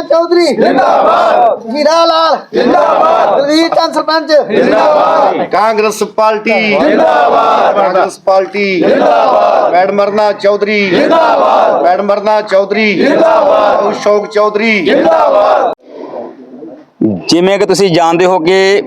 ਅਰਨਾ ਚੌਧਰੀ। ਜਿੰਦਾਬਾਦ। ਹੀਰਾ ਲਾਲ। ਜਿੰਦਾਬਾਦ। ਦਲਵੀਰ ਚੰਦ ਸਰਪੰਚ। ਜਿੰਦਾਬਾਦ। ਕਾਂਗਰਸ ਪਾਰਟੀ। ਜਿੰਦਾਬਾਦ। ਕਾਂਗਰਸ ਪਾਰਟੀ। ਜਿੰਦਾਬਾਦ। ਮੈਡਮ ਅਰਨਾ ਚੌਧਰੀ। ਜਿੰਦਾਬਾਦ। ਮੈਡਮ ਅਰਨਾ ਚੌਧਰੀ। ਜਿੰਦਾਬਾਦ। ਅਸ਼ੋਕ ਚੌਧਰੀ। ਜਿਵੇਂ ਕਿ ਤੁਸੀਂ ਜਾਣਦੇ ਹੋ ਕਿ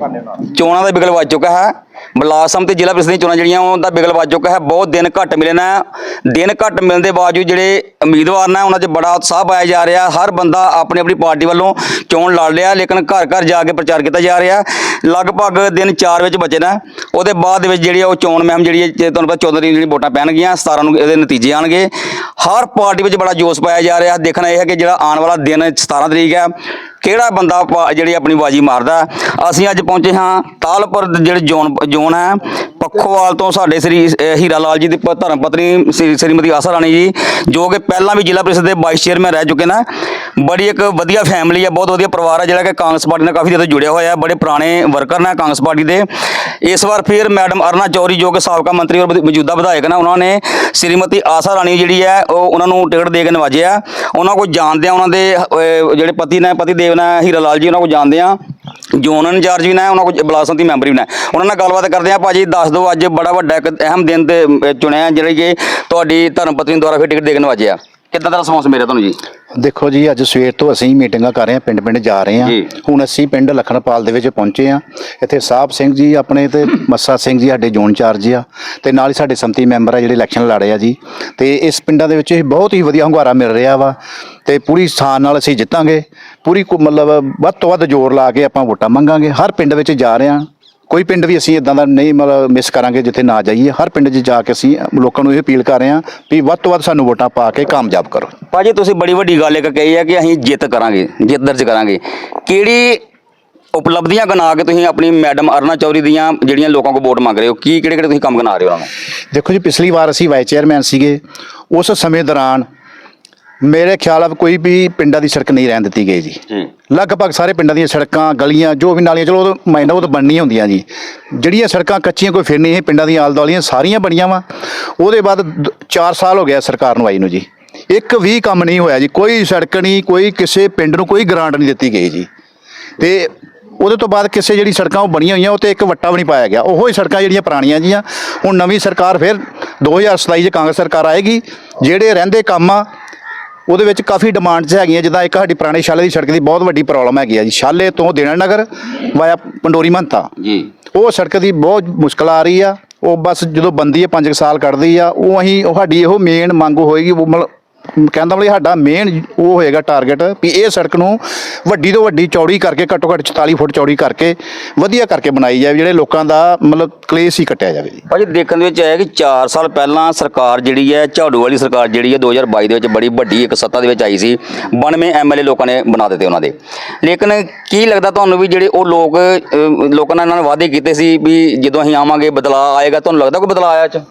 ਚੋਣਾਂ ਦਾ ਬਿਗਲ ਵੱਜ ਚੁੱਕਾ ਹੈ। ਬਲਾਸਮ ਤੇ ਜ਼ਿਲ੍ਹਾ ਪ੍ਰੀਸ਼ਦ ਦੀਆਂ ਚੋਣਾਂ ਜਿਹੜੀਆਂ ਉਹਨਾਂ ਦਾ ਬਿਗਲ ਵੱਜ ਚੁੱਕਾ ਹੈ। ਬਹੁਤ ਦਿਨ ਘੱਟ ਮਿਲੇ ਨੇ। ਦਿਨ ਘੱਟ ਮਿਲਣ ਦੇ ਬਾਵਜੂਦ ਜਿਹੜੇ ਉਮੀਦਵਾਰ ਨੇ, ਉਹਨਾਂ 'ਚ ਬੜਾ ਉਤਸ਼ਾਹ ਪਾਇਆ ਜਾ ਰਿਹਾ। ਹਰ ਬੰਦਾ ਆਪਣੀ ਆਪਣੀ ਪਾਰਟੀ ਵੱਲੋਂ ਚੋਣ ਲੜ ਰਿਹਾ, ਲੇਕਿਨ ਘਰ ਘਰ ਜਾ ਕੇ ਪ੍ਰਚਾਰ ਕੀਤਾ ਜਾ ਰਿਹਾ। ਲਗਭਗ ਦਿਨ 4 ਵਿੱਚ ਬਚੇ ਨੇ। ਉਹਦੇ ਬਾਅਦ ਦੇ ਵਿੱਚ ਜਿਹੜੀ ਆ ਉਹ ਚੋਣ ਮਹਿਮ ਜਿਹੜੀ ਹੈ ਤੁਹਾਨੂੰ ਪਤਾ 14 ਤਰੀਕ ਜਿਹੜੀ ਵੋਟਾਂ ਪੈਣਗੀਆਂ 17 ਨੂੰ ਇਹਦੇ ਨਤੀਜੇ ਆਣਗੇ। ਹਰ ਪਾਰਟੀ ਵਿੱਚ ਬੜਾ ਜੋਸ਼ ਪਾਇਆ ਜਾ ਰਿਹਾ। ਦੇਖਣਾ ਇਹ ਹੈ ਕਿ ਜਿਹੜਾ ਆਉਣ ਵਾਲਾ ਦਿਨ 17 ਤਰੀਕ ਹੈ, ਕਿਹੜਾ ਬੰਦਾ ਪਾ- ਜਿਹੜੀ ਆਪਣੀ ਬਾਜੀ ਮਾਰਦਾ ਅਸੀਂ ਅੱਜ ਪਹੁੰਚੇ ਹਾਂ ਤਾਲਪੁਰ ਜਿਹੜੇ ਜ਼ੋਨ ਜ਼ੋਨ ਹੈ। ਪੱਖੋਵਾਲ ਤੋਂ ਸਾਡੇ ਸ੍ਰੀ ਅਹ ਹੀਰਾ ਲਾਲ ਜੀ ਦੀ ਪ- ਧਰਮ ਪਤਨੀ ਸ੍ਰੀ- ਸ੍ਰੀਮਤੀ ਆਸਾ ਰਾਣੀ ਜੀ ਜੋ ਕਿ ਪਹਿਲਾਂ ਵੀ ਜ਼ਿਲ੍ਹਾ ਪ੍ਰੀਸ਼ਦ ਦੇ ਵਾਈਸ ਚੇਅਰਮੈਨ ਰਹਿ ਚੁੱਕੇ ਨੇ। ਬੜੀ ਇੱਕ ਵਧੀਆ ਫੈਮਿਲੀ ਹੈ ਬਹੁਤ ਵਧੀਆ ਪਰਿਵਾਰ ਹੈ ਜਿਹੜਾ ਕਿ ਕਾਂਗਰਸ ਪਾਰਟੀ ਨਾਲ ਕਾਫੀ ਜ਼ਿਆਦਾ ਜੁੜਿਆ ਹੋਇਆ ਹੈ ਬੜੇ ਪੁਰਾਣੇ ਵਰਕਰ ਨੇ ਕਾਂਗਰਸ ਪਾਰਟੀ ਦੇ। ਇਸ ਵਾਰ ਫਿਰ ਮੈਡਮ ਅਰਨਾ ਚੌਰੀ ਜੋ ਕਿ ਸਾਬਕਾ ਮੰਤਰੀ ਔਰ ਮੌਜੂਦਾ ਵਿਧਾਇਕ ਨੇ ਉਹਨਾਂ ਨੇ ਸ੍ਰੀਮਤੀ ਆਸਾ ਰਾਣੀ ਜਿਹੜੀ ਹੈ ਉਹ ਉਹਨਾਂ ਨੂੰ ਟਿਕਟ ਦੇ ਕੇ ਨਵਾਜਿਆ। ਉਹਨਾਂ ਕੋਲ ਜਾਣਦੇ ਆ ਉਹਨਾਂ ਦੇ ਅਹ, ਜਿਹੜੇ ਪਤੀ ਨੇ ਪਤੀ ਦੇਵ ਨੇ ਹੀਰਾ ਲਾਲ ਜੀ ਉਹਨਾਂ ਕੋਲ ਜਾਣਦੇ ਆ ਜੋਨ ਇੰਚਾਰਜ ਵੀ ਨੇ ਉਹਨਾਂ ਕੋਲ ਬਲਾਸਮ ਦੀ ਮੈਂਬਰ ਵੀ ਨੇ ਉਹਨਾਂ ਨਾਲ ਗੱਲਬਾਤ ਕਰਦੇ ਆ ਭਾਜੀ ਦੱਸ ਦਿਓ ਅੱਜ ਬੜਾ ਵੱਡਾ ਇੱਕ ਅਹਿਮ ਦਿਨ ਤੇ ਅਹ, ਚੁਣਿਆ ਜਿਹੜੀ ਕਿ ਤੁਹਾਡੀ ਧਰਮ ਪਤਨੀ ਦੁਆਰਾ ਫਿਰ ਟਿਕਟ ਦੇਖਣ ਕੇ ਨਵਾਜਿਆ ਕਿੱਦਾਂ ਦਾ ਰਿਸਪੌਂਸ ਮਿਲਿਆ ਤੁਹਾਨੂੰ ਜੀ? ਦੇਖੋ ਜੀ ਅੱਜ ਸਵੇਰ ਤੋਂ ਅਸੀਂ ਮੀਟਿੰਗਾਂ ਕਰ ਰਹੇ ਹਾਂ ਪਿੰਡ ਪਿੰਡ ਜਾ ਰਹੇ ਹਾਂ। ਜੀ। ਹੁਣ ਅਸੀਂ ਪਿੰਡ ਲਖਣਪਾਲ ਦੇ ਵਿੱਚ ਪਹੁੰਚੇ ਹਾਂ। ਇੱਥੇ ਸਾਹਿਬ ਸਿੰਘ ਜੀ ਆਪਣੇ ਤੇ ਮੱਸਾ ਸਿੰਘ ਜੀ ਸਾਡੇ ਜ਼ੋਨ ਚਾਰਜ ਆ ਤੇ ਨਾਲ ਹੀ ਸਾਡੇ ਸੰਮਤੀ ਮੈਂਬਰ ਆ ਜਿਹੜੇ ਇਲੈਕਸ਼ਨ ਲੜ ਰਹੇ ਆ ਜੀ। ਤੇ ਇਸ ਪਿੰਡਾਂ ਦੇ ਵਿੱਚ ਇਹ ਬਹੁਤ ਹੀ ਵਧੀਆ ਹੁੰਗਾਰਾ ਮਿਲ ਰਿਹਾ ਵਾ ਤੇ ਪੂਰੀ ਸਾਨ ਨਾਲ ਅਸੀਂ ਜਿੱਤਾਂਗੇ। ਪੂਰੀ ਕੋ- ਮਤਲਬ ਵੱਧ ਤੋਂ ਵੱਧ ਜ਼ੋਰ ਲਾ ਕੇ ਆਪਾਂ ਵੋਟਾਂ ਮੰਗਾਂਗੇ। ਹਰ ਪਿੰਡ ਵਿੱਚ ਜਾ ਰਹੇ ਹਾਂ। ਕੋਈ ਪਿੰਡ ਵੀ ਅਸੀਂ ਇਦਾਂ ਦਾ ਨਹੀਂ ਮਤਲਬ ਮਿਸ ਕਰਾਂਗੇ ਜਿੱਥੇ ਨਾ ਜਾਈਏ ਹਰ ਪਿੰਡ 'ਚ ਜਾ ਕੇ ਅਸੀਂ ਲੋਕਾਂ ਨੂੰ ਇਹ ਅਪੀਲ ਕਰ ਰਹੇ ਹਾਂ ਵੀ ਵੱਧ ਤੋਂ ਵੱਧ ਸਾਨੂੰ ਵੋਟਾਂ ਪਾ ਕੇ ਕਾਮਯਾਬ ਕਰੋ। ਭਾਜੀ ਤੁਸੀਂ ਬੜੀ ਵੱਡੀ ਗੱਲ ਇੱਕ ਕਹੀ ਹੈ ਕਿ ਅਸੀਂ ਜਿੱਤ ਕਰਾਂਗੇ ਜਿੱਤ ਦਰਜ ਕਰਾਂਗੇ। ਕਿਹੜੀ ਉਪਲਬਧੀਆਂ ਗਣਾ ਕੇ ਤੁਸੀਂ ਆਪਣੀ ਮੈਡਮ ਅਰਨਾ ਚੌਰੀ ਦੀਆਂ ਜਿਹੜੀਆਂ ਲੋਕਾਂ ਕੋਲ ਵੋਟ ਮੰਗ ਰਹੇ ਹੋ ਕੀ ਕਿਹੜੇ ਕਿਹੜੇ ਤੁਸੀਂ ਕੰਮ ਗਣਾ ਰਹੇ ਹੋ ਉਹਨਾਂ ਨੂੰ? ਦੇਖੋ ਜੀ ਪਿਛਲੀ ਵਾਰ ਅਸੀਂ ਵਾਈਸ ਚੇਅਰਮੈਨ ਸੀਗੇ ਉਸ ਸਮੇਂ ਦੌਰਾਨ ਮੇਰੇ ਖਿਆਲ ਆ ਕੋਈ ਵੀ ਪਿੰਡਾਂ ਦੀ ਸੜਕ ਨਹੀਂ ਰਹਿਣ ਦਿੱਤੀ ਗਈ ਜੀ। ਜੀ ਲਗਭਗ ਸਾਰੇ ਪਿੰਡਾਂ ਦੀਆਂ ਸੜਕਾਂ ਗਲੀਆਂ ਜੋ ਵੀ ਨਾਲੀਆਂ ਚਲੋ ਉਹ ਮਾਇਨਾ ਉਹ ਤਾਂ ਬਣਨੀਆਂ ਹੁੰਦੀਆਂ ਜੀ। ਜਿਹੜੀਆਂ ਸੜਕਾਂ ਕੱਚੀਆਂ ਕੋਈ ਫਿਰ ਨਹੀਂ ਇਹ ਪਿੰਡਾਂ ਦੀਆਂ ਆਲ ਦੁਆਲੀਆਂ ਸਾਰੀਆਂ ਬਣੀਆਂ ਵਾ। ਉਹਦੇ ਬਾਅਦ 4 ਸਾਲ ਹੋ ਗਿਆ ਸਰਕਾਰ ਨੂੰ ਆਈ ਨੂੰ ਜੀ। ਇੱਕ ਵੀ ਕੰਮ ਨਹੀਂ ਹੋਇਆ ਜੀ। ਕੋਈ ਸੜਕ ਨਹੀਂ ਕੋਈ ਕਿਸੇ ਪਿੰਡ ਨੂੰ ਕੋਈ ਗ੍ਰਾਂਟ ਨਹੀਂ ਦਿੱਤੀ ਗਈ ਜੀ। ਤੇ ਉਹਦੇ ਤੋਂ ਬਾਅਦ ਕਿਸੇ ਜਿਹੜੀ ਸੜਕਾਂ ਉਹ ਬਣੀਆਂ ਹੋਈਆਂ ਉਹ ਤੇ ਇੱਕ ਵੱਟਾ ਵੀ ਨਹੀਂ ਪਾਇਆ ਗਿਆ। ਉਹੋ ਹੀ ਸੜਕਾਂ ਜਿਹੜੀਆਂ ਪੁਰਾਣੀਆਂ ਜੀਆਂ। ਹੁਣ ਨਵੀਂ ਸਰਕਾਰ ਫਿਰ 2027 ਚ ਕਾਂਗਰਸ ਸਰਕਾਰ ਆਏਗੀ। ਜਿਹੜੇ ਰਹਿੰਦੇ ਕੰਮ ਆ ਉਹਦੇ ਵਿੱਚ ਕਾਫੀ ਡਿਮਾਂਡਸ ਹੈਗੀਆਂ ਜਿੱਦਾਂ ਇੱਕ ਸਾਡੀ ਪੁਰਾਣੀ ਸ਼ਾਲੇ ਦੀ ਸੜਕ ਦੀ ਬਹੁਤ ਵੱਡੀ ਪ੍ਰੋਬਲਮ ਹੈਗੀ ਆ ਜੀ। ਸ਼ਾਲੇ ਤੋਂ ਦੇਣਾ ਨਗਰ ਵਾਇਆ ਪੰਡੋਰੀ ਮਹੰਤਾ ਜੀ। ਉਹ ਸੜਕ ਦੀ ਬਹੁਤ ਮੁਸ਼ਕਲ ਆ ਰਹੀ ਆ। ਉਹ ਬਸ ਜਦੋਂ ਬੰਦੀ ਹੈ 5 ਸਾਲ ਕੱਢਦੀ ਆ ਉਹ ਅਸੀਂ ਉਹ ਸਾਡੀ ਇਹੋ ਮੇਨ ਮੰਗ ਹੋਏਗੀ ਉਹ ਮਤਲਬ ਕਹਿੰਦਾ ਮਤਲਬ ਸਾਡਾ ਮੇਨ ਉਹ ਹੋਏਗਾ ਟਾਰਗੇਟ ਵੀ ਇਹ ਸੜਕ ਨੂੰ ਵੱਡੀ ਤੋਂ ਵੱਡੀ ਚੌੜੀ ਕਰਕੇ, ਘੱਟੋ ਘੱਟ 44 ਫੁੱਟ ਚੌੜੀ ਕਰਕੇ, ਵਧੀਆ ਕਰਕੇ ਬਣਾਈ ਜਾਵੇ, ਜਿਹੜੇ ਲੋਕਾਂ ਦਾ ਮਤਲਬ ਕਲੇਸ਼ ਹੀ ਕੱਟਿਆ ਜਾਵੇ ਜੀ। ਭਾਜੀ, ਦੇਖਣ ਦੇ ਵਿੱਚ ਆਇਆ ਕਿ 4 ਸਾਲ ਪਹਿਲਾਂ ਸਰਕਾਰ ਜਿਹੜੀ ਹੈ, ਝਾੜੂ ਵਾਲੀ ਸਰਕਾਰ ਜਿਹੜੀ ਹੈ 2022 ਦੇ ਵਿੱਚ ਬੜੀ ਵੱਡੀ ਇੱਕ ਸੱਤਾ ਦੇ ਵਿੱਚ ਆਈ ਸੀ 92 ਐਮਐਲਏ ਲੋਕਾਂ ਨੇ ਬਣਾ ਦਿੱਤੇ ਉਹਨਾਂ ਦੇ। ਲੇਕਿਨ ਕੀ ਲੱਗਦਾ ਤੁਹਾਨੂੰ ਵੀ ਜਿਹੜੇ ਉਹ ਲੋਕ ਲੋਕਾਂ ਨਾਲ ਇਹਨਾਂ ਨੇ ਵਾਅਦੇ ਕੀਤੇ ਸੀ ਵੀ ਜਦੋਂ ਅਸੀਂ ਆਵਾਂਗੇ, ਬਦਲਾਅ ਆਏਗਾ, ਤੁਹਾਨੂੰ ਲੱਗਦਾ ਕੋਈ ਬਦਲਾਅ ਆਇਆ ਚ?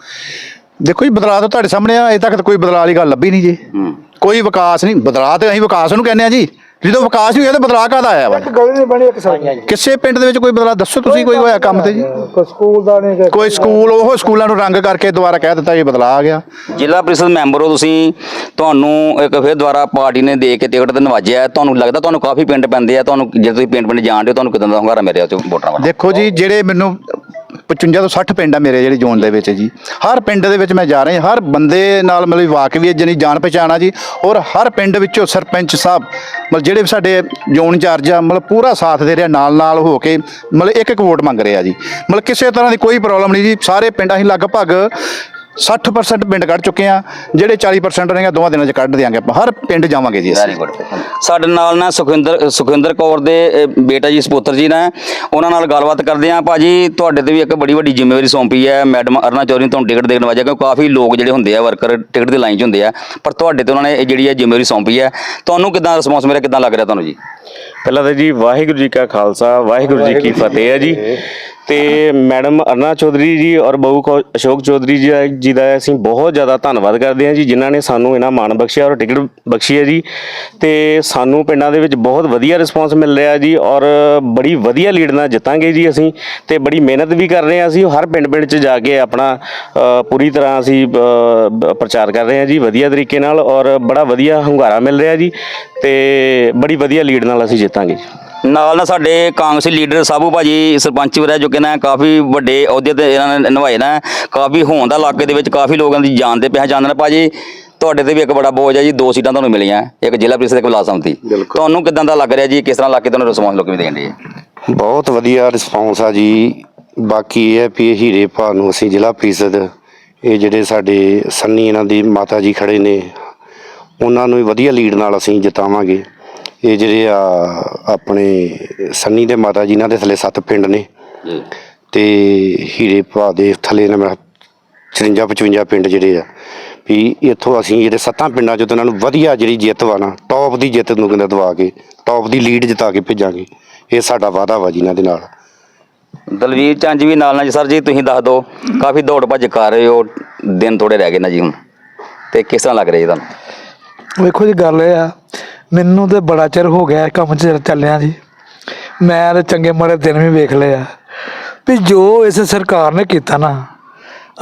ਦੇਖੋ ਜੀ ਬਦਲਾਅ ਤਾਂ ਤੁਹਾਡੇ ਸਾਹਮਣੇ ਆ ਅਜੇ ਤੱਕ ਤਾਂ ਕੋਈ ਬਦਲਾਅ ਵਾਲੀ ਗੱਲ ਲੱਭੀ ਨਹੀਂ ਜੀ। ਹੂੰ। ਕੋਈ ਵਿਕਾਸ ਨਹੀਂ ਬਦਲਾਅ ਤੇ ਅਸੀਂ ਵਿਕਾਸ ਨੂੰ ਕਹਿੰਦੇ ਆ ਜੀ। ਜਦੋਂ ਵਿਕਾਸ ਹੋਇਆ ਤਾਂ ਬਦਲਾਅ ਕਾਹਦਾ ਆਇਆ ਵਾ? ਗਲੀ ਨਹੀਂ ਬਣੀ ਇੱਕ ਸਾਈਆਂ ਕਿਸੇ ਪਿੰਡ ਦੇ ਵਿੱਚ ਕੋਈ ਬਦਲਾਅ ਦੱਸੋ ਤੁਸੀਂ ਕੋਈ ਹੋਇਆ ਕੰਮ ਤੇ ਜੀ? ਕੋਈ ਸਕੂਲ ਦਾ ਨਹੀਂ ਕੋਈ ਸਕੂਲ ਉਹ ਸਕੂਲਾਂ ਨੂੰ ਰੰਗ ਕਰਕੇ ਦੁਬਾਰਾ ਕਹਿ ਦਿੱਤਾ ਜੀ ਬਦਲਾਅ ਆ ਗਿਆ। ਜ਼ਿਲ੍ਹਾ ਪ੍ਰੀਸ਼ਦ ਮੈਂਬਰ ਹੋ ਤੁਸੀਂ ਤੁਹਾਨੂੰ ਇੱਕ ਫਿਰ ਦੁਆਰਾ ਪਾਰਟੀ ਨੇ ਦੇ ਕੇ ਟਿਕਟ ਤੇ ਨਵਾਜਿਆ ਤੁਹਾਨੂੰ ਲੱਗਦਾ ਤੁਹਾਨੂੰ ਕਾਫੀ ਪਿੰਡ ਪੈਂਦੇ ਆ ਤੁਹਾਨੂੰ ਜੇ ਤੁਸੀਂ ਪਿੰਡ ਪਿੰਡ ਜਾਣਦੇ ਹੋ ਤੁਹਾਨੂੰ ਕਿਦਾਂ ਦਾ ਹੁੰਗਾਰਾ ਮਿਲਿਆ ਉੱਥੇ ਵੋਟਰਾਂ ਵੱਲੋਂ? ਦੇਖੋ ਜੀ ਜਿਹੜੇ ਮੈਨੂੰ 55 ਤੋਂ 60 ਪਿੰਡ ਆ ਮੇਰੇ ਜਿਹੜੇ ਜ਼ੋਨ ਦੇ ਵਿੱਚ ਜੀ। ਹਰ ਪਿੰਡ ਦੇ ਵਿੱਚ ਮੈਂ ਜਾ ਰਿਹਾ ਹਰ ਬੰਦੇ ਨਾਲ ਮਤਲਬ ਵਾਕਫੀ ਹੈ ਜਣੀ ਜਾਣ ਪਛਾਣ ਆ ਜੀ। ਔਰ ਹਰ ਪਿੰਡ ਵਿੱਚੋਂ ਸਰਪੰਚ ਸਾਹਿਬ, ਮਤਲਬ ਜਿਹੜੇ ਵੀ ਸਾਡੇ ਜ਼ੋਨ ਇੰਚਾਰਜ ਆ, ਮਤਲਬ ਪੂਰਾ ਸਾਥ ਦੇ ਰਿਹਾ ਨਾਲ ਨਾਲ ਹੋ ਕੇ, ਮਤਲਬ ਇੱਕ ਇੱਕ ਵੋਟ ਮੰਗ ਰਿਹਾ ਜੀ। ਮਤਲਬ ਕਿਸੇ ਤਰ੍ਹਾਂ ਦੀ ਕੋਈ ਪ੍ਰੋਬਲਮ ਨਹੀਂ ਜੀ। ਸਾਰੇ ਪਿੰਡ ਅਸੀਂ ਲਗਭਗ 60% ਪਿੰਡ ਕੱਢ ਚੁੱਕੇ ਆ ਜਿਹੜੇ 40% ਰਹਿ ਗਏ ਦੋਵਾਂ ਦਿਨਾਂ 'ਚ ਕੱਢ ਦਿਆਂਗੇ ਆਪਾਂ। ਹਰ ਪਿੰਡ ਜਾਵਾਂਗੇ ਜੀ ਅਸੀਂ। ਵੈਰੀ ਗੁੱਡ ਸਾਡੇ ਨਾਲ ਨਾ ਸੁਖਿੰਦਰ ਸੁਖਿੰਦਰ ਕੌਰ ਦੇ ਬੇਟਾ ਜੀ ਸਪੁੱਤਰ ਜੀ ਨੇ। ਉਹਨਾਂ ਨਾਲ ਗੱਲਬਾਤ ਕਰਦੇ ਆ ਭਾਜੀ ਤੁਹਾਡੇ ਤੇ ਵੀ ਇੱਕ ਬੜੀ ਵੱਡੀ ਜ਼ਿੰਮੇਵਾਰੀ ਸੌਂਪੀ ਹੈ। ਮੈਡਮ ਅਰਨਾ ਚੌਧਰੀ ਨੂੰ ਤੁਹਾਨੂੰ ਟਿਕਟ ਦੇਣ ਵਾਜਾ ਕਿਉਂਕਿ ਕਾਫੀ ਲੋਕ ਜਿਹੜੇ ਹੁੰਦੇ ਆ ਵਰਕਰ ਟਿਕਟ ਦੀ ਲਾਈਨ 'ਚ ਹੁੰਦੇ ਆ। ਪਰ ਤੁਹਾਡੇ ਤੇ ਉਹਨਾਂ ਨੇ ਇਹ ਜਿਹੜੀ ਹੈ ਜ਼ਿੰਮੇਵਾਰੀ ਸੌਂਪੀ ਹੈ ਤੁਹਾਨੂੰ ਕਿਦਾਂ ਰਿਸਪੌਂਸ ਮੇਰਾ ਕਿਦਾਂ ਲੱਗ ਰਿਹਾ ਤੁਹਾਨੂੰ ਜੀ? ਪਹਿਲਾਂ ਤਾਂ ਜੀ ਵਾਹਿਗੁਰੂ ਜੀ ਕਾ ਖਾਲਸਾ ਵਾਹਿਗੁਰੂ ਜੀ ਕੀ ਫਤਿਹ ਹੈ ਜੀ। ਤੇ ਮੈਡਮ ਅਰਨਾ ਚੌਧਰੀ ਜੀ ਔਰ ਬਹੂ ਕੌ- ਅਸ਼ੋਕ ਚੌਧਰੀ ਜੀ ਦਾ- ਜੀ ਦਾ ਅਸੀਂ ਬਹੁਤ ਜ਼ਿਆਦਾ ਧੰਨਵਾਦ ਕਰਦੇ ਹਾਂ ਜੀ ਜਿਨ੍ਹਾਂ ਨੇ ਸਾਨੂੰ ਇਹਨਾਂ ਮਾਣ ਬਖਸ਼ਿਆ ਔਰ ਟਿਕਟ ਬਖਸ਼ੀ ਹੈ ਜੀ। ਤੇ ਸਾਨੂੰ ਪਿੰਡਾਂ ਦੇ ਵਿੱਚ ਬਹੁਤ ਵਧੀਆ ਰਿਸਪਾਂਸ ਮਿਲ ਰਿਹਾ ਜੀ ਔਰ ਬੜੀ ਵਧੀਆ ਲੀਡ ਨਾਲ ਜਿੱਤਾਂਗੇ ਜੀ ਅਸੀਂ ਤੇ ਬੜੀ ਮਿਹਨਤ ਵੀ ਕਰ ਰਹੇ ਹਾਂ ਅਸੀਂ। ਹਰ ਪਿੰਡ ਪਿੰਡ 'ਚ ਜਾ ਕੇ ਆਪਣਾ ਅ, ਪੂਰੀ ਤਰ੍ਹਾਂ ਅਸੀਂ ਅ, ਬ- ਪ੍ਰਚਾਰ ਕਰ ਰਹੇ ਹਾਂ ਜੀ ਵਧੀਆ ਤਰੀਕੇ ਨਾਲ ਔਰ ਬੜਾ ਵਧੀਆ ਹੁੰਗਾਰਾ ਮਿਲ ਰਿਹਾ ਜੀ ਤੇ ਬੜੀ ਵਧੀਆ ਲੀਡ ਨਾਲ ਅਸੀਂ ਜਿੱਤਾਂਗੇ ਜੀ। ਨਾਲ ਨਾਲ ਸਾਡੇ ਕਾਂਗਰਸੀ ਲੀਡਰ ਸਾਬੂ ਭਾਜੀ ਸਰਪੰਚ ਵੀ ਰਹਿ ਚੁੱਕੇ ਨੇ ਕਾਫੀ ਵੱਡੇ ਅਹੁਦੇ ਤੇ ਇਹਨਾਂ ਨੇ ਨਿਭਾਏ ਨੇ ਕਾਫੀ ਹੋਣ ਦਾ ਇਲਾਕੇ ਦੇ ਵਿੱਚ ਕਾਫੀ ਲੋਕਾਂ ਦੀ ਜਾਣ ਦੇ ਪਹਿਚਾਣ ਨੇ ਭਾਜੀ। ਤੁਹਾਡੇ ਤੇ ਵੀ ਇੱਕ ਬੜਾ ਬੋਝ ਹੈ ਜੀ ਦੋ ਸੀਟਾਂ ਤੁਹਾਨੂੰ ਮਿਲੀਆਂ ਇੱਕ ਜ਼ਿਲ੍ਹਾ ਪ੍ਰੀਸ਼ਦ ਇੱਕ ਬਲਾਕ ਸੰਮਤੀ। ਤੁਹਾਨੂੰ ਕਿਦਾਂ ਦਾ ਲੱਗ ਰਿਹਾ ਜੀ ਕਿਸ ਤਰ੍ਹਾਂ ਇਲਾਕੇ ਤੁਹਾਨੂੰ ਰਿਸਪੌਂਸ ਲੋਕੀ ਵੀ ਦੇਣ ਦੇ ਬਹੁਤ ਵਧੀਆ ਰਿਸਪੌਂਸ ਆ ਜੀ। ਬਾਕੀ ਇਹ ਹੈ ਵੀ ਹੀਰੇ ਭਾ ਨੂੰ ਅਸੀਂ ਜ਼ਿਲ੍ਹਾ ਪ੍ਰੀਸ਼ਦ ਇਹ ਜਿਹੜੇ ਸਾਡੇ ਸੰਨੀ ਇਹਨਾਂ ਦੀ ਮਾਤਾ ਜੀ ਖੜੇ ਨੇ ਉਹਨਾਂ ਨੂੰ ਵੀ ਵਧੀਆ ਲੀਡ ਨਾਲ ਅਸੀਂ ਜਿਤਾਵਾਂਗੇ। ਇਹ ਜਿਹੜੇ ਆ ਆਪਣੇ ਸੰਨੀ ਦੇ ਮਾਤਾ ਜੀ ਇਹਨਾਂ ਦੇ ਥੱਲੇ ਸੱਤ ਪਿੰਡ ਨੇ। ਤੇ ਹੀਰੇ ਭਾ ਦੇ ਥੱਲੇ ਨੇ ਮੇਰਾ 54 55 ਪਿੰਡ ਜਿਹੜੇ ਆ। ਵੀ ਇੱਥੋਂ ਅਸੀਂ ਜਿਹੜੇ ਸੱਤਾਂ ਪਿੰਡਾਂ ਚੋਂ ਤਾਂ ਇਹਨਾਂ ਨੂੰ ਵਧੀਆ ਜਿਹੜੀ ਜਿੱਤ ਵਾ ਨਾ ਟੌਪ ਦੀ ਜਿੱਤ ਨੂੰ ਕਹਿੰਦਾ ਦਵਾ ਕੇ ਟੌਪ ਦੀ ਲੀਡ ਜਿਤਾ ਕੇ ਭੇਜਾਂਗੇ। ਇਹ ਸਾਡਾ ਵਾਅਦਾ ਵਾ ਜੀ ਇਹਨਾਂ ਦੇ ਨਾਲ। ਦਲਵੀਰ ਚੰਦ ਵੀ ਨਾਲ ਨਾਲ ਜੀ। ਸਰ ਜੀ ਤੁਸੀਂ ਦੱਸ ਦਿਓ ਕਾਫੀ ਦੌੜ ਭੱਜ ਕਰ ਰਹੇ ਹੋ ਦਿਨ ਥੋੜੇ ਰਹਿ ਗਏ ਨਾ ਜੀ ਹੁਣ। ਤੇ ਕਿਸ ਤਰ੍ਹਾਂ ਲੱਗ ਰਿਹਾ ਜੀ ਤੁਹਾਨੂੰ? ਵੇਖੋ ਜੀ ਗੱਲ ਇਹ ਆ ਮੈਨੂੰ ਤੇ ਬੜਾ ਚਿਰ ਹੋ ਗਿਆ ਇਹ ਕੰਮ 'ਚ ਚੱਲਿਆ ਜੀ। ਮੈਂ ਤੇ ਚੰਗੇ ਮਾੜੇ ਦਿਨ ਵੀ ਵੇਖ ਲਏ ਆ। ਵੀ ਜੋ ਇਸ ਸਰਕਾਰ ਨੇ ਕੀਤਾ ਨਾ,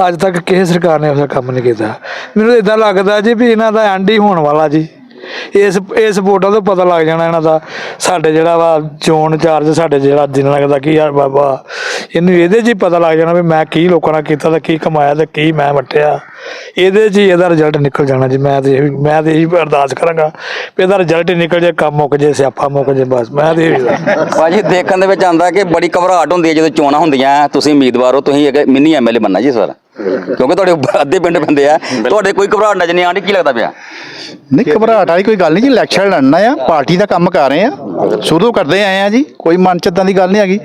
ਅੱਜ ਤੱਕ ਕਿਸੇ ਸਰਕਾਰ ਨੇ ਉਸ ਕੰਮ ਨਹੀਂ ਕੀਤਾ। ਮੈਨੂੰ ਇਦਾਂ ਲੱਗਦਾ ਜੀ ਵੀ ਇਹਨਾਂ ਦਾ ਐਂਡ ਹੀ ਹੋਣ ਵਾਲਾ ਜੀ। ਇਸ ਇਸ ਵੋਟਾਂ ਤੋਂ ਪਤਾ ਲੱਗ ਜਾਣਾ ਇਹਨਾਂ ਦਾ। ਸਾਡੇ ਜਿਹੜਾ ਵਾ ਚੋਣ ਚਾਰਜ ਸਾਡੇ ਜਿਹੜਾ ਦਿਨ ਲੱਗਦਾ ਕਿ ਯਾਰ ਬਾਬਾ, ਇਹਨੂੰ ਇਹਦੇ 'ਚ ਹੀ ਪਤਾ ਲੱਗ ਜਾਣਾ ਵੀ ਮੈਂ ਕੀ ਲੋਕਾਂ ਨਾਲ ਕੀਤਾ ਤੇ ਕੀ ਕਮਾਇਆ ਤੇ ਕੀ ਮੈਂ ਵਟਿਆ ਇਹਦੇ 'ਚ ਹੀ ਇਹਦਾ ਰਿਜ਼ਲਟ ਨਿਕਲ ਜਾਣਾ ਜੀ, ਮੈਂ ਤੇ ਇਹੀ- ਮੈਂ ਤੇ ਇਹੀ ਅਰਦਾਸ ਕਰਾਂਗਾ ਵੀ ਇਹਦਾ ਰਿਜ਼ਲਟ ਹੀ ਨਿਕਲ ਜੇ, ਕੰਮ ਮੁੱਕ ਜੇ, ਸਿਆਪਾ ਮੁੱਕ ਜੇ, ਬਸ, ਮੈਂ ਤੇ ਇਹੀ ਭਾਜੀ, ਦੇਖਣ ਦੇ ਵਿੱਚ ਆਂਦਾ ਕਿ ਬੜੀ ਘਬਰਾਹਟ ਹੁੰਦੀ ਹੈ ਜਦੋਂ ਚੋਣਾਂ ਹੁੰਦੀਆਂ, ਤੁਸੀਂ ਉਮੀਦਵਾਰ ਹੋ, ਤੁਸੀਂ ਇੱਕ ਮਿੰਨੀ ਐਮਐਲਏ ਬੰਨਾ ਜੀ ਸਰ ਕਿਉਂਕਿ ਤੁਹਾਡੇ ਉੱਪਰ ਅੱਧੇ ਪਿੰਡ ਪੈਂਦੇ ਆ। ਤੁਹਾਡੇ ਕੋਈ ਘਬਰਾਹਟ ਨਜ਼ਰ ਨਹੀਂ ਆਉਂਦੀ ਕੀ ਲੱਗਦਾ ਪਿਆ? ਨਹੀਂ ਘਬਰਾਹਟ ਵਾਲੀ ਕੋਈ ਗੱਲ ਨਹੀਂ ਜੀ ਇਲੈਕਸ਼ਨ ਲੜਨਾ ਆ ਪਾਰਟੀ ਦਾ ਕੰਮ ਕਰ ਰਹੇ ਆ। ਸ਼ੁਰੂ ਕਰਦੇ ਆਏ ਆ ਜੀ ਕੋਈ ਮਨ ਚ ਇਦਾਂ ਦੀ ਗੱਲ ਨਹੀਂ ਹੈਗੀ।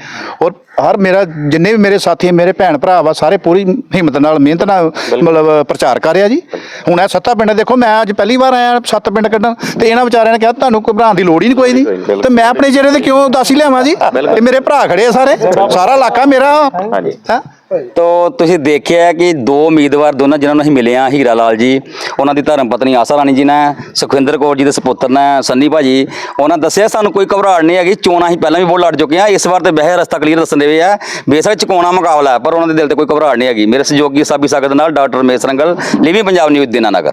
ਔਰ ਹਰ ਮੇਰਾ ਜਿੰਨੇ ਵੀ ਮੇਰੇ ਸਾਥੀ ਮੇਰੇ ਭੈਣ ਭਰਾ ਵਾ ਸਾਰੇ ਪੂਰੀ ਹਿੰਮਤ ਨਾਲ ਮਿਹਨਤ ਨਾਲ ਮਤਲਬ ਪ੍ਰਚਾਰ ਕਰ ਰਿਹਾ ਜੀ। ਹੁਣ ਇਹ ਸੱਤਾ ਪਿੰਡ ਦੇਖੋ ਮੈਂ ਅੱਜ ਪਹਿਲੀ ਵਾਰ ਆਇਆ ਸੱਤ ਪਿੰਡ ਕੱਢਣ ਤੇ ਇਹਨਾਂ ਵਿਚਾਰਿਆਂ ਨੇ ਕਿਹਾ ਤੁਹਾਨੂੰ ਘਬਰਾਉਣ ਦੀ ਲੋੜ ਹੀ ਨਹੀਂ ਕੋਈ ਨਹੀਂ। ਤੇ ਮੈਂ ਆਪਣੇ ਜਿਹੜੇ ਤੇ ਕਿਉਂ ਉਦਾਸੀ ਲਿਆਵਾਂ ਜੀ? ਇਹ ਮੇਰੇ ਭਰਾ ਖੜੇ ਆ ਸਾਰੇ। ਸਾਰਾ ਇਲਾਕਾ ਮੇਰਾ ਹਾਂ? ਤੋ ਤੁਸੀਂ ਦੇਖਿਆ ਕਿ ਦੋ ਉਮੀਦਵਾਰ ਦੋਨਾਂ ਜਿਨ੍ਹਾਂ ਨੂੰ ਅਸੀਂ ਮਿਲੇ ਆ ਹੀਰਾ ਲਾਲ ਜੀ, ਉਹਨਾਂ ਦੀ ਧਰਮ ਪਤਨੀ ਆਸਾ ਰਾਣੀ ਜੀ ਨੇ, ਸੁਖਵਿੰਦਰ ਕੌਰ ਜੀ ਦੇ ਸੁਪੁੱਤਰ ਨੇ, ਸੰਨੀ ਭਾਜੀ, ਉਹਨਾਂ ਦੱਸਿਆ ਸਾਨੂੰ ਕੋਈ ਘਬਰਾਹਟ ਨਹੀਂ ਹੈਗੀ, ਚੋਣਾਂ ਅਸੀਂ ਪਹਿਲਾਂ ਵੀ ਬਹੁਤ ਲੜ ਚੁੱਕੇ ਆ ਇਸ ਵਾਰ ਤੇ ਬਹਿ ਰਸਤਾ ਕਲੀਅਰ ਦੱਸਣ ਦੇ ਆ ਬੇਸ਼ੱਕ ਚਕੋਣਾ ਮੁਕਾਬਲਾ ਪਰ ਉਹਨਾਂ ਦੇ ਦਿਲ ਤੇ ਕੋਈ ਘਬਰਾਹਟ ਨਹੀਂ ਹੈਗੀ। ਮੇਰੇ ਸਹਿਯੋਗੀ ਸਾਬੀ ਸਾਗਰ ਦੇ ਨਾਲ ਡਾਕਟਰ ਮੇਸਰੰਗਲ ਲਿਵਿੰਗ ਪੰਜਾਬ ਨਿਊਜ਼ ਦੀਨਾਨਗਰ।